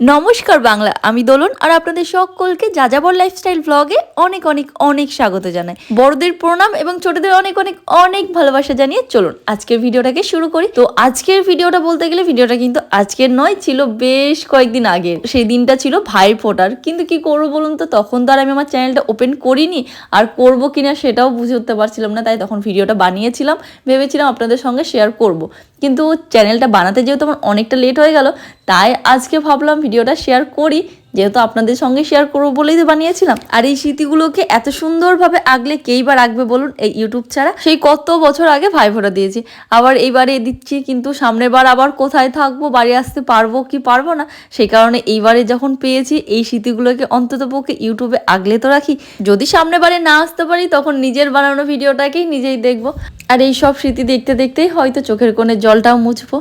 নমস্কার বাংলা, আমি দোলন আর আপনাদের সকলকে যাযাবর লাইফস্টাইল ব্লগে অনেক অনেক অনেক স্বাগত জানাই। বড়দের প্রণাম এবং ছোটদের অনেক অনেক অনেক ভালোবাসা জানিয়ে চলুন আজকের ভিডিওটাকে শুরু করি। তো আজকের ভিডিওটা বলতে গেলে ভিডিওটা কিন্তু আজকের নয়, ছিল বেশ কয়েকদিন আগে। সেই দিনটা ছিল ভাই ফোটার কিন্তু কি করব বলুন তো, তখন তো আর আমি আমার চ্যানেলটা ওপেন করিনি। আর করব কিনা সেটাও বুঝে উঠতে পারছিলাম না, তাই তখন ভিডিওটা বানিয়েছিলাম। ভেবেছিলাম আপনাদের সঙ্গে শেয়ার করব। কিন্তু চ্যানেলটা বানাতে যেহেতু আমার অনেকটা লেট হয়ে গেল, তাই আজকে ভাবলাম ভিডিওটা শেয়ার করি। যেহেতু আপনাদের সঙ্গে শেয়ার করব বলেই তো বানিয়েছিলাম। আর এই স্মৃতিগুলোকে এত সুন্দরভাবে আগলে কেই বা রাখবে বলুন এই ইউটিউব ছাড়া? সেই কত বছর আগে ভাই ফোটা দিয়েছি। আবার এইবারে দিচ্ছি, কিন্তু সামনের বার আবার কোথায় থাকব, বাড়ি আসতে পারব কি পারব না, সেই কারণে এইবারে যখন পেয়েছি, এই স্মৃতিগুলোকে অন্তত পক্ষে ইউটিউবে আগলে তো রাখি। যদি সামনে বারে না আসতে পারি, তখন নিজের বানানো ভিডিওটাকেই নিজেই দেখব। আর এই সব স্মৃতি দেখতে দেখতেই হয়তো চোখের কোণে জলটাও মুছবো।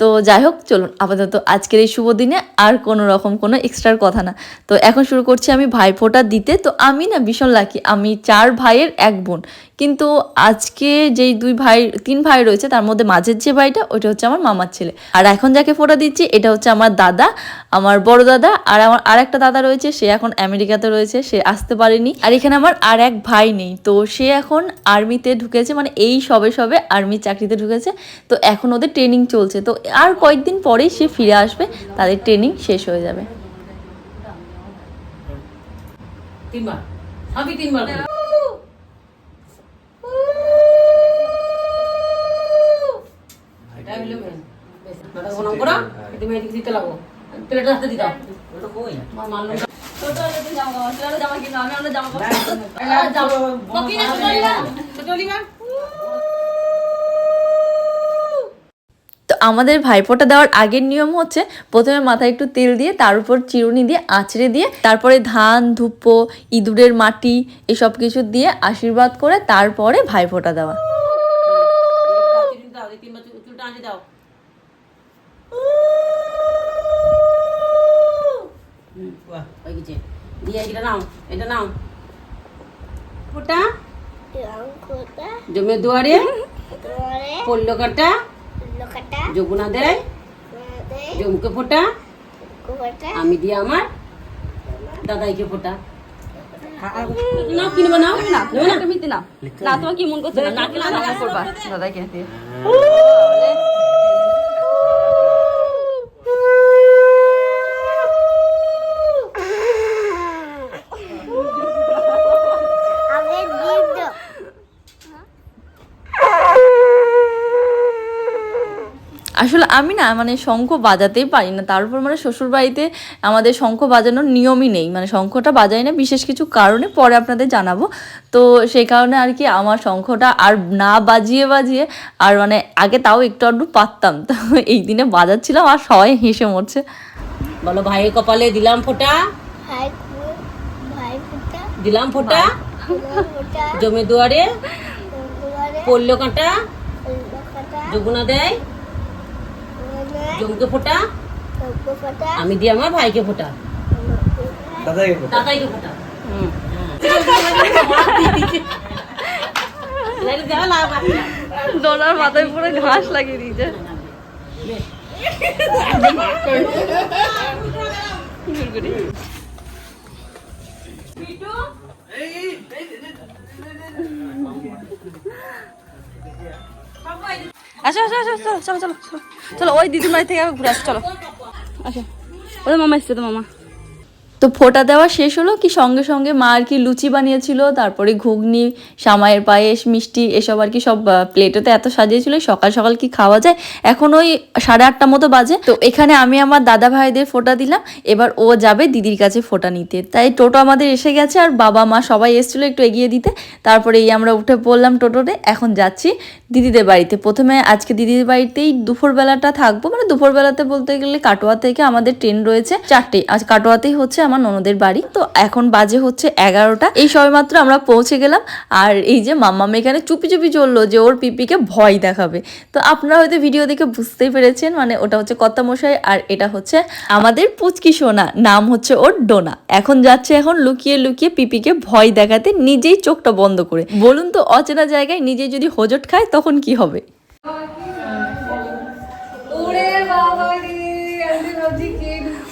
তো যাই হোক, চলুন আপাতত আজকের এই শুভ দিনে আর কোনো রকম কোনো এক্সট্রার কথা না। তো এখন শুরু করছি আমি ভাইফোঁটা দিতে। তো আমি না ভীষণ লাকি আমি চার ভাইয়ের এক বোন। কিন্তু আজকে যেই দুই ভাই, তিন ভাই রয়েছে, তার মধ্যে মাঝের যে ভাইটা, ওইটা হচ্ছে আমার মামার ছেলে। আর এখন যাকে ফোঁটা দিচ্ছি, এটা হচ্ছে আমার দাদা, আমার বড় দাদা। আর আমার আর একটা দাদা রয়েছে, সে এখন আমেরিকাতে রয়েছে, সে আসতে পারেনি। আর এখানে আমার আর এক ভাই নেই। তো সে এখন আর্মিতে ঢুকেছে মানে এই সবে সবে আর্মি চাকরিতে ঢুকেছে। তো এখন ওদের ট্রেনিং চলছে। তো আর কয়েকদিন পরেই সে ফিরে আসবে, তাদের ট্রেনিং শেষ হয়ে যাবে। তিনবার। সবই তিনবার করে। এটা হলো মেন। বেশ, মাথা গরম করো, একটু মেয়েদিকে দিতে লাগো। হাতে দিতে দাও। আমার মারলো না। কপি না, ছোট লিবা? ছোট লিবা? তো আমাদের ভাইফোঁটা দেওয়ার আগের নিয়ম হচ্ছে প্রথমে মাথায় একটু তেল দিয়ে তার উপর চিরুনি দিয়ে আঁচড়ে দিয়ে তারপরে ধান ধুপ্পো ইঁদুরের মাটি এসব কিছু দিয়ে আশীর্বাদ করে তারপরে ভাইফোঁটা দেওয়া দাও, হয়ে গেছে। দিয়ে এটা নাও, এটা নাও। ফোঁটা, লঙ্কটা। জমে দুয়ারে। পড়ল কাটা যমুনা দেয়। জমকে ফোটা। আমি দিয়ে আমার দাদাইকে ফোটা। নাও কিনবো নাও। না। তোমার কি মন করছে না? নাকে করবা দাদাকে দিয়ে আমি দিব আসলে আমি না মানে শঙ্খ বাজাতেই পারি না। তার উপর মানে শ্বশুর বাড়িতে আমাদের শঙ্খ বাজানোর নিয়মই নেই। মানে শঙ্খটা বাজাই না বিশেষ কিছু কারণে পরে আপনাদের জানাব। তো সেই কারণে আর কি আমার শঙ্খটা আর না বাজিয়ে বাজিয়ে আর মানে আগে তাও একটু আধটু পারতাম তো এই দিনে বাজাচ্ছিলাম আর সবাই হেসে মরছে। বলো ভাইয়ের কপালে দিলাম ফোটা? দিলাম ফোটা? জমে দুয়ারে? পড়ল কাঁটা দেয়? জমকে ফোটা আমি দিয়ে আমার ভাইকে ফোটা দাদাইকে ফোটা ডোনার মাথায় পুরো ঘাস লাগিয়ে দিয়েছে আসো আসো আসো চলো চলো চলো চলো ওই বাড়ি থেকে ঘুরে আসো, চলো। আসো ওদের মামা এসছে তো মামা। তো ফোঁটা দেওয়া শেষ হলো কি সঙ্গে সঙ্গে মা আর কি লুচি বানিয়েছিল, তারপরে ঘুগনি, সামাইয়ের পায়েস, মিষ্টি, এসব আর কি সব প্লেটেতে এত সাজিয়েছিল, সকাল সকাল কি খাওয়া যায়? এখন ওই সাড়ে আটটা মতো বাজে। তো এখানে আমি আমার দাদা ভাইদের ফোঁটা দিলাম, এবার ও যাবে দিদির কাছে ফোঁটা নিতে। তাই টোটো আমাদের এসে গেছে আর বাবা, মা সবাই এসেছিল একটু এগিয়ে দিতে। তারপরে এই আমরা উঠে পড়লাম টোটোতে, এখন যাচ্ছি দিদিদের বাড়িতে। প্রথমে আজকে দিদির বাড়িতেই দুপুরবেলাটা থাকব মানে দুপুরবেলাতে বলতে গেলে কাটোয়া থেকে আমাদের ট্রেন রয়েছে চারটে, আজ কাটোয়াতেই হচ্ছে ননদের বাড়ি। তো এখন বাজে হচ্ছে এগারোটা। এই সবেমাত্র আমরা পৌঁছে গেলাম। আর এই যে মাম্মাম এখানে চুপি চুপি চলল যে ওর পিপিকে ভয় দেখাবে। তো আপনারা হয়তো ভিডিও দেখে বুঝতেই পেরেছেন মানে ওটা হচ্ছে কর্তামশাই আর এটা হচ্ছে আমাদের পুচকি সোনা। নাম হচ্ছে ওর ডোনা। এখন যাচ্ছে এখন লুকিয়ে লুকিয়ে পিপিকে ভয় দেখাতে নিজেই চোখটা বন্ধ করে। বলুন তো অচেনা জায়গায় নিজে যদি হোজট খায় তখন কি হবে?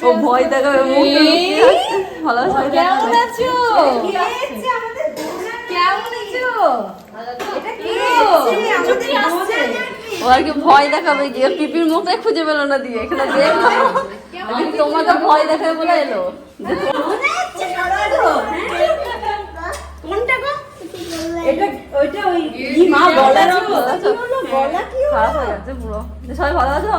ও ভয় দেখাবে ভালো কেমন আছো? কেমন আছো? ও আর কি ভয় দেখাবে গিয়ে পিপির মুখটাই খুঁজে পেল না দিয়ে এখানে দেখল তোমাকে ভয় দেখাবে বলে এলো। মা গলা খারাপ হয়ে যাচ্ছে পুরো। সবাই ভালো আছো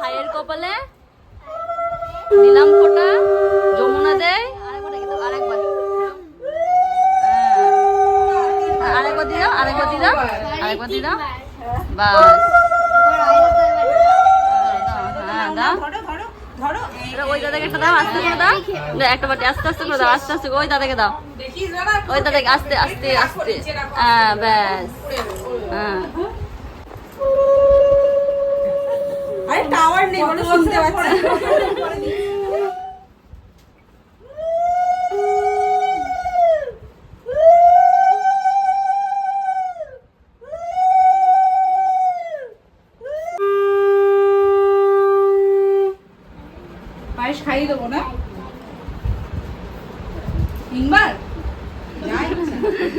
ভাইয়ের কপালে দিলাম ফোটা যমুনা দেয় আরেকবার হ্যাঁ। আরেকবার দিলাম আরেকবার দিলাম আরেকবার দিলাম বাস হ্যাঁ দাও ওই দাদাকে একটা দাও আস্তে করে দাও না, একটা বাটি আস্তে আস্তে করে দাও আস্তে আস্তে ওই দাদাকে দাও ওই দাদাকে আস্তে আস্তে আস্তে হ্যাঁ ব্যাস হ্যাঁ আরে টাওয়ার নেই বলে শুনতে পাচ্ছি পায়েস খাইয়ে দেবো না তিনবার যাই হ্যাঁ কোথায় যাই রে অনুদের মন্দিরে আরে বলে আমারও তো কিছু আনা থাকতো তাদের বাড়িওয়ালা ছিল পিপির জামা পিপি তাদেরই বাড়িওয়ালা ছিল এই যে দিয়ে দেখো। এবার এই বাড়িরই নিচে না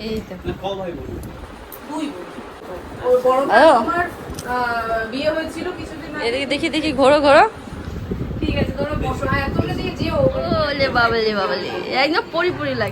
এই তো। দুই বড় ভাই ও। আমার আহ, বিয়ে হয়েছিল কিছুদিন আগে। দেখি দেখি ঘোরো ঘোরো।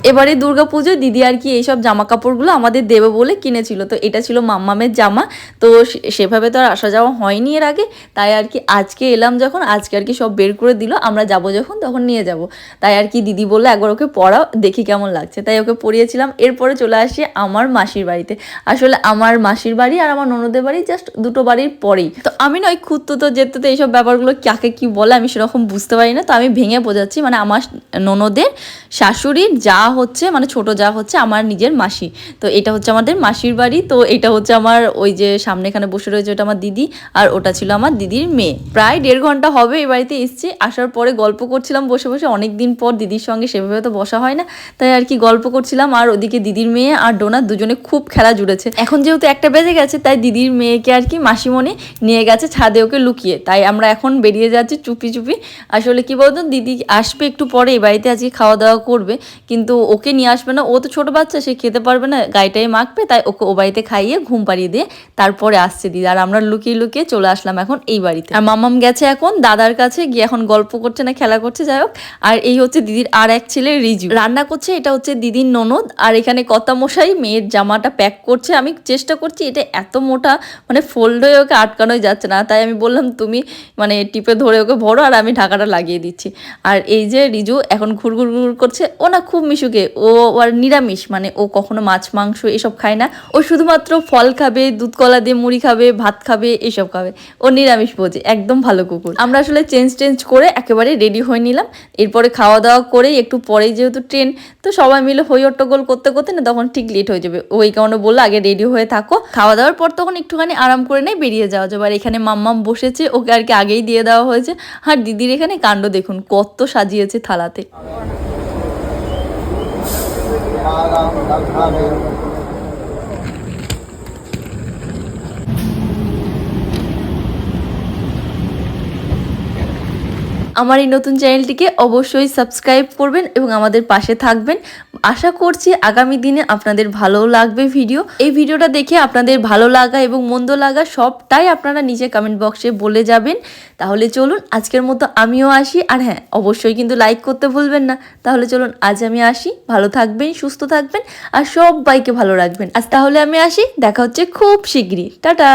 এবারে দুর্গা দুর্গাপুজো দিদি আর কি এইসব জামা কাপড়গুলো আমাদের দেবে বলে কিনেছিল তো এটা ছিল মাম্মামের জামা। তো সে- সেভাবে তো আর আসা যাওয়া হয়নি এর আগে তাই আর কি আজকে এলাম যখন আজকে আর কি সব বের করে দিল আমরা যাব যখন তখন নিয়ে যাব। তাই আর কি দিদি বলল একবার ওকে পড়াও দেখি কেমন লাগছে। তাই ওকে পড়িয়েছিলাম এরপরে চলে আসি আমার মাসির বাড়িতে। আসলে আমার মাসির বাড়ি আর আমার ননদের বাড়ি জাস্ট দুটো বাড়ির পরেই। তো আমি না ওই খুঁড়তো তো যেতে তো এইসব ব্যাপারগুলো কাকে কি বলে আমি সেরকম বুঝতে পারি না তো আমি ভেঙে বোঝাচ্ছি। মানে আমার ননদের শাশুড়ির যা হচ্ছে মানে ছোট যা হচ্ছে, আমার নিজের মাসি। তো এটা হচ্ছে আমাদের মাসির বাড়ি, তো এটা হচ্ছে আমার ওই যে সামনে এখানে বসে রয়েছে ওটা আমার দিদি, আর ওটা ছিল আমার দিদির মেয়ে। প্রায় দেড় ঘণ্টা হবে এই বাড়িতে এসছি, আসার পরে গল্প করছিলাম বসে বসে অনেক দিন পর দিদির সঙ্গে সেভাবে তো বসা হয় না, তাই আর কি গল্প করছিলাম। আর ওদিকে দিদির মেয়ে আর ডোনার দুজনে খুব খেলা জুড়েছে। এখন যেহেতু একটা বেজে গেছে, তাই দিদির মেয়েকে আর কি মাসিমণি নিয়ে গেছে ছাদে ওকে লুকিয়ে। তাই আমরা এখন বেরিয়ে যাচ্ছি চুপি চুপি আসলে কি বলতো, দিদি আসবে একটু পরে বাড়িতে আজকে খাওয়া দাওয়া করবে, কিন্তু ওকে নিয়ে আসবে না। ও তো ছোট বাচ্চা, সে খেতে পারবে না গাইটাই মাখবে, তাই ওকে ও বাড়িতে খাইয়ে ঘুম পাড়িয়ে দিয়ে তারপরে আসছে দিদি। আর আমরা লুকিয়ে লুকিয়ে চলে আসলাম এখন এই বাড়িতে। আর মামাম গেছে এখন দাদার কাছে, গিয়ে এখন গল্প করছে না, খেলা করছে, যাই হোক। আর এই হচ্ছে দিদির আর এক ছেলে রিজু। রান্না করছে, এটা হচ্ছে দিদির ননদ। আর এখানে কর্তা মশাই মেয়ের জামাটা প্যাক করছে। আমি চেষ্টা করছি, এটা এত মোটা মানে ফোল্ড হয়ে ওকে আটকানোই যাচ্ছে না। তাই আমি বললাম, তুমি মানে টিপে ধরে ওকে ভরো, আর আমি ঢাকাটা লাগিয়ে দিচ্ছি। আর এই যে রিজু এখন ঘুরঘুর ঘুর করছে, ও না খুব মিশুকে, ও আর নিরামিষ মানে ও কখনো মাছ, মাংস এসব খায় না। ও শুধুমাত্র ফল খাবে, দুধ কলা দিয়ে মুড়ি খাবে, ভাত খাবে, এসব খাবে। ও নিরামিষ বোঝে একদম ভালো কুকুর। আমরা আসলে চেঞ্জ টেঞ্জ করে একেবারে রেডি হয়ে নিলাম। এরপরে খাওয়া দাওয়া করে একটু পরেই যেহেতু ট্রেন তো সবাই মিলে হই হট্টগোল করতে করতে না তখন ঠিক লেট হয়ে যাবে। ওই কারণে বলল, আগে রেডি হয়ে থাকো। খাওয়া দাওয়ার পর তখন একটুখানি আরাম করে নেই, বেরিয়ে যাওয়া যাবে। আর এখানে মাম্মাম বসেছে, ওকে আর কি আগেই দিয়ে দেওয়া হয়েছে। আর দিদির এখানে কাণ্ড দেখুন কত সাজিয়েছে থালাতে। আমার এই নতুন চ্যানেলটিকে অবশ্যই সাবস্ক্রাইব করবেন এবং আমাদের পাশে থাকবেন। আশা করছি আগামী দিনে আপনাদের ভালো লাগবে ভিডিও। এই ভিডিওটা দেখে আপনাদের ভালো লাগা এবং মন্দ লাগা সবটাই আপনারা নিচে কমেন্ট বক্সে বলে যাবেন। তাহলে চলুন, আজকের মতো আমিও আসি। আর হ্যাঁ অবশ্যই কিন্তু লাইক করতে ভুলবেন না। তাহলে চলুন, আজ আমি আসি। ভালো থাকবেন, সুস্থ থাকবেন আর সবাইকে ভালো রাখবেন। আজ তাহলে আমি আসি। দেখা হচ্ছে খুব শিগগিরই। টাটা!